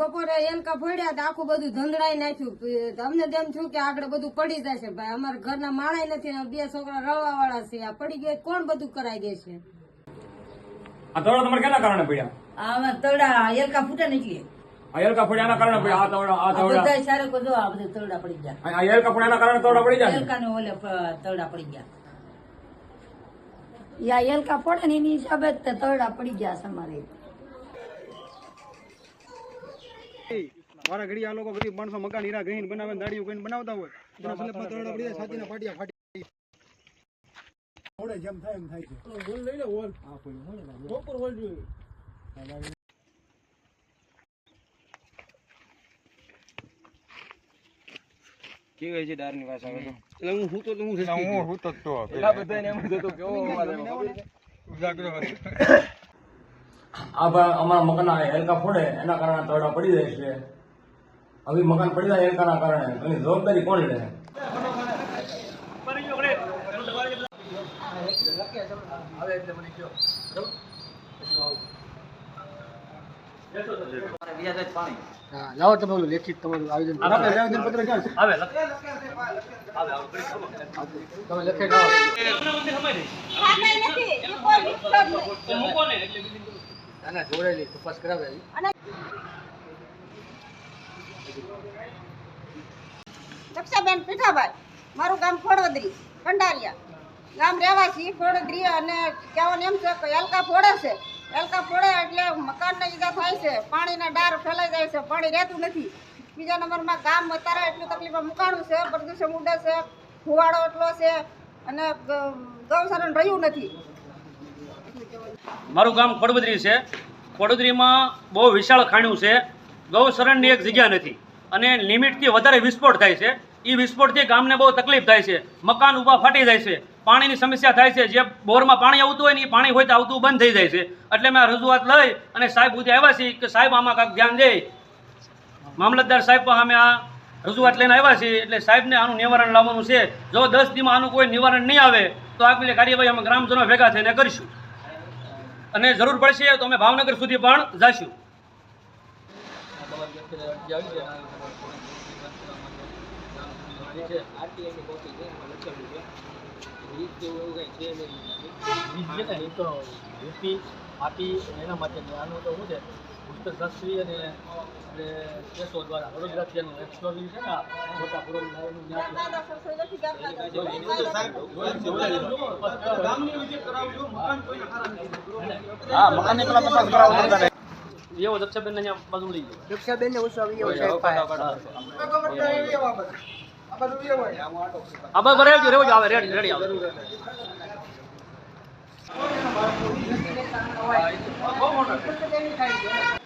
બપોરે એલકા ફોડ્યા તો આખું બધું ધંધડાઈ નાખ્યું. અમને તેમ થયું કે આગળ બધું પડી જશે. ભાઈ અમારા ઘરના માણાય નથી ને બે છોકરા રવા વાળા છે. આ પડી ગયો કોણ બધું કરાઈ દેશે? છે આ તવડા તમારે કેના કારણે પડ્યા? આમાં તરડા એલકા ફૂટા નીકળી આ એલકા ફોડ્યા કારણે પડ્યા? આ તવડા આ આ તવડા બધા સારો જો આ બધા તરડા પડી ગયા. આ એલકા ફોડ્યા કારણે તવડા પડી જાય એલકા ને ઓલે પડી ગયા. યા એલકા ને એની હિસાબે જ પડી ગયા છે અમારે. મારા ઘડી આ લોકો ગરીબ માણસો મકાન હીરા ગહીને બનાવે ને દાડીઓ કહીને બનાવતા હોય. એના સ્લેબમાં તરડા પડી જાય છાતીના ફાટ્યા ફાટી કેવી છે ડારની ભાષા આવે તો એટલે હું હું તો હું હું હું તો તો. પેલા બધાને એમ થતું કેવો અવાજ ઉજાગરો આ ભાઈ અમારા મકાન હેલકા ફોડે એના કારણે તરડા પડી જાય છે હવે મકાન પડી જાય હેલકાના કારણે એની જવાબદારી કોણ લે લાવો તમે ઓલું લેખિત તમારું આયોજન આવેદન પત્ર ક્યાં છે આવે તમે લખે ના જોડેલી તપાસ કરાવેલી દક્ષાબેન પીઠાભાઈ, મારું ગામ ફોડવદરી કંડારિયા. ગામ રહેવાસી ફોડવદરી અને કહેવાનું એમ છે કે એલકા ફોડે છે. એલકા ફોડે એટલે મકાનને ઈજા થાય છે, પાણીના ડાર ફેલાઈ જાય છે, પાણી રહેતું નથી. બીજા નંબરમાં ગામ અત્યારે એટલું તકલીફમાં મુકાણું છે, પ્રદૂષણ ઉડે છે, ફુવાડો એટલો છે અને ગૌસરણ રહ્યું નથી. મારું ગામ ખોડબદરી છે. ખોડબદરીમાં બહુ વિશાળ ખાણ્યું છે. ગૌશરણની એક જગ્યા નથી. અને લિમિટથી વધારે વિસ્ફોટ થાય છે. એ વિસ્ફોટથી ગામને બહુ તકલીફ થાય છે. મકાન ઊભા ફાટી જાય છે. પાણીની સમસ્યા થાય છે. જે બોરમાં પાણી આવતું હોય ને એ પાણી હોય તો આવતું બંધ થઈ જાય છે. એટલે મેં રજૂઆત લઈ અને સાહેબ સુધી આવ્યા છીએ કે સાહેબ આમાં કાંક ધ્યાન દે. મામલતદાર સાહેબ પણ અમે આ રજૂઆત લઈને આવ્યા છીએ. એટલે સાહેબને આનું નિવારણ લાવવાનું છે. જો દસ દીમાં આનું કોઈ નિવારણ નહીં આવે, તો આગલી કાર્યવાહી અમે ગ્રામજનો ભેગા થઈને કરીશું. અને જરૂર પડશે તો અમે ભાવનગર સુધી પણ જશું આપી એના માટે આનું તો શું છે પુસ્તકશાસ્ત્રી અને આપણે કેસો છે મોટા હા મકાનની પેલા તપાસ કરાવો તમે એવો દક્ષાબેન ને બાજુ લઈ ગયો. દક્ષાબેન ને ઓછો આવી ગયો આ બસ ભરાઈ ગયો રેવું આવે રેડી રેડી આવે. બહુ મોટો